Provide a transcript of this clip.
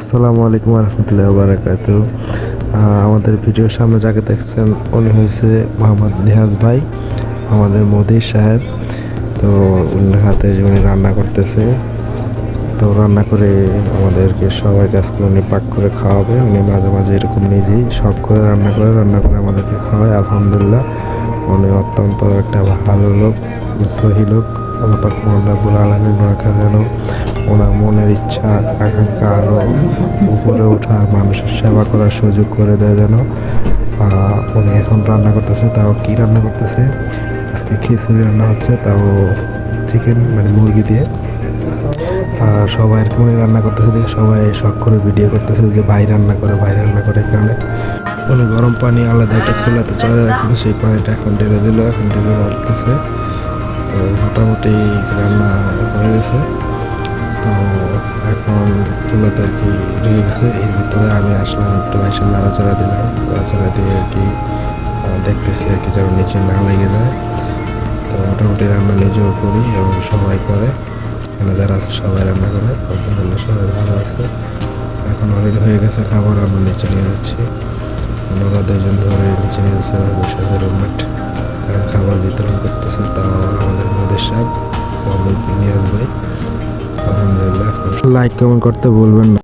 আসসালামু আলাইকুম রহমতুল্লাহ বারাকাত আমাদের ভিডিওর সামনে যাকে দেখছেন, উনি হয়েছে মোহাম্মদ নিহাজ ভাই, আমাদের মোদির সাহেব। তো উনি হাতে উনি রান্না করতেছে, তো রান্না করে আমাদেরকে সবাইকে আজকে উনি পাক করে খাওয়াবে। উনি মাঝে মাঝে এরকম নিজেই শখ করে রান্না করে রান্না করে আমাদেরকে খাওয়ায়। আলহামদুলিল্লাহ, উনি অত্যন্ত একটা ভালো লোক সহি লোক। আল্লাহ পাক আলমিন ওনাকে যেন ওনার মনের ইচ্ছা, আকাঙ্ক্ষা আরও উপরে ওঠার মানুষের সেবা করার সুযোগ করে দেয় যেন। উনি এখন রান্না করতেছে, তাও কি রান্না করতেছে? আজকে খিচুড়ি রান্না হচ্ছে, তাও চিকেন মানে মুরগি দিয়ে। আর সবাই আর উনি রান্না করতেছে দেখে সবাই শখ করে ভিডিও করতেছে যে ভাই রান্না করে, ভাই রান্না করে কারণে। উনি গরম পানি, আলাদা একটা চুলাতে চলে রাখছিল, সেই পানিটা এখন ঢেলে দিল, এখন ঢেলে রাখতেছে। তো মোটামুটি রান্না হয়ে গেছে। তো এখন চুলাতে আর কি রয়ে গেছে, এর ভিতরে আমি আসলাম একটু এসে নাড়াচাড়া দিলাম, নাড়াচাড়া দিয়ে আর কি দেখতেছি আর কি যেন নিচে না লেগে যায়। তো মোটামুটি রান্না নিজেও করি এবং সবাই করে, এখানে যারা আছে সবাই রান্না করে, আলহামদুলিল্লাহ সবাই ভালো আছে। এখন অলরেডি হয়ে গেছে খাবার, আমরা নিচে নিয়ে যাচ্ছি। ওনারা দুজন ধরে নিচে নিয়ে যাচ্ছে আর বসে আছে রুমমেট খাবার বিতরণ করতেছে তাও আমাদের মোদের সাহেব মোহাম্মদ নিয়াজ ভাই লাইক কমেন্ট করতে ভুলবেন না।